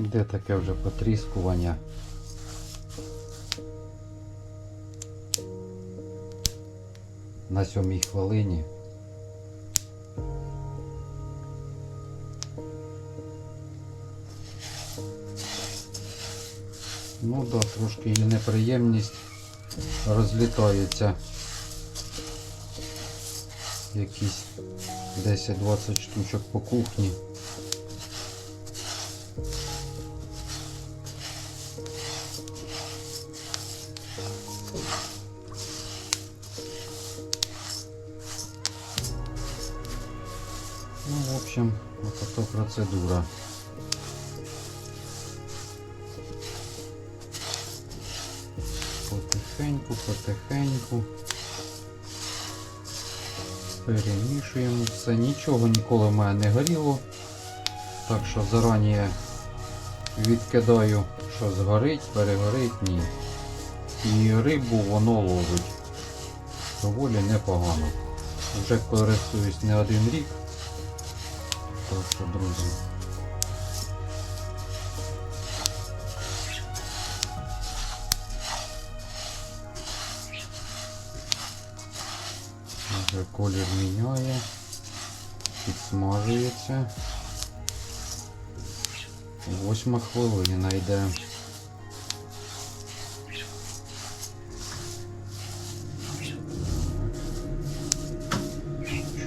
Іде таке вже потріскування. На сьомій хвилині. Ну да, трошки і неприємність розлітається. Якісь 10-20 штучок по кухні. Ну, в общем, вот така процедура. Потихеньку, потихеньку. Перемішуємо все. Нічого ніколи в мене не горіло. Так що зарані відкидаю, що згорить, перегорить, ні. І рибу воно ловить. Доволі непогано. Вже користуюсь не один рік. Так що, друзі. Вже колір міняє, підсмажується. Восьма хвилина йде.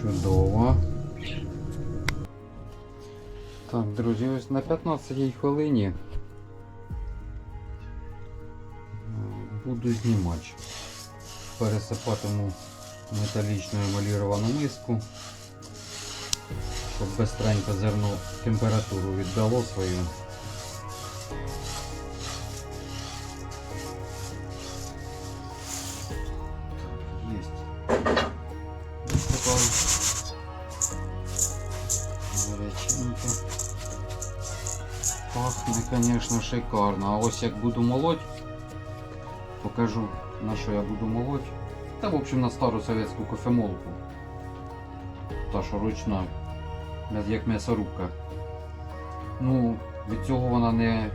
Чудово. Так, друзі, ось на 15 хвилині е, буду знімати. Пересипатиму металічну емаліровану миску, щоб бистренько зерно температуру віддало свою. Так, Пахне, звісно, шикарно. А ось як буду молоть, покажу на що я буду молоть. Та, в общем, на стару совєтську кофемолку. Та що ручна, як м'ясорубка. Ну, від цього вона не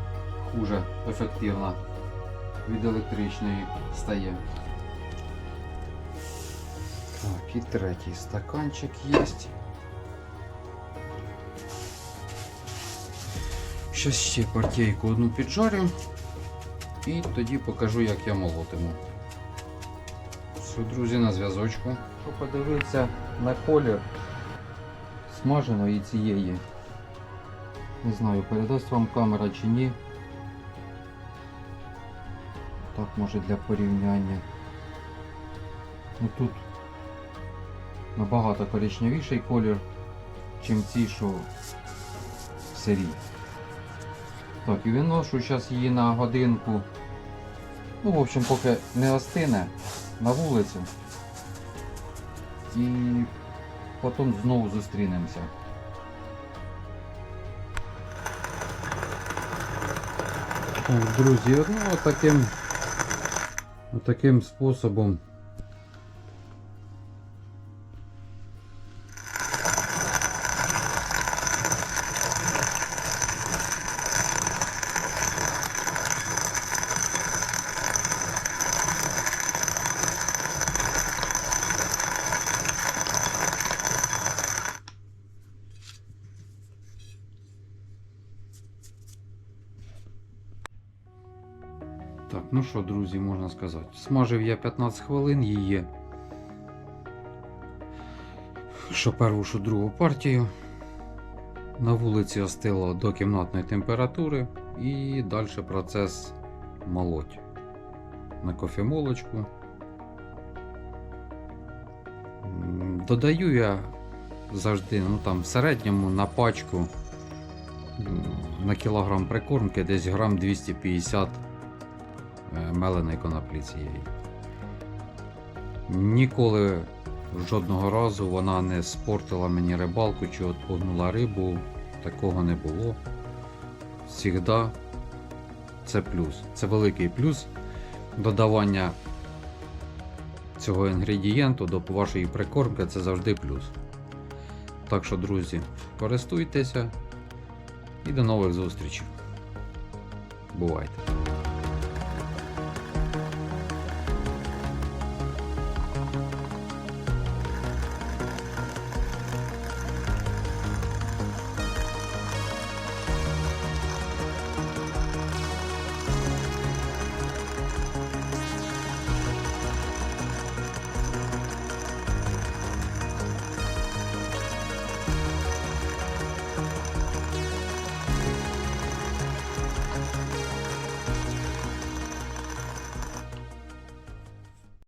хуже ефективна. Від електричної стає. Так, і третій стаканчик є. Щас ще партійку одну піджарю. І тоді покажу, як я молотиму. Все, друзі, на зв'язочку. Що подивитися на колір смаженої цієї. Не знаю, передасть вам камера чи ні. Так, може для порівняння. Ну тут набагато коричневіший колір, чим ці, що в сирі. Так, і виношу зараз її на годинку. Ну, в общем, поки не остине на вулицю. І потім знову зустрінемося. Друзі, ну таким, таким способом Так, ну що, друзі, можна сказати. Смажив я 15 хвилин її. Що першу, що другу партію. На вулиці остило до кімнатної температури і далі процес молоть. На кофемолочку. Додаю я завжди, ну там в середньому на пачку на кілограм прикормки десь грам 250 е, меленої коноплі цієї. Ніколи жодного разу вона не спортила мені рибалку чи отпугнула рибу. Такого не було. Всігда це плюс. Це великий плюс додавання цього інгредієнту до вашої прикормки це завжди плюс. Так що, друзі, користуйтеся і до нових зустрічей. Бувайте.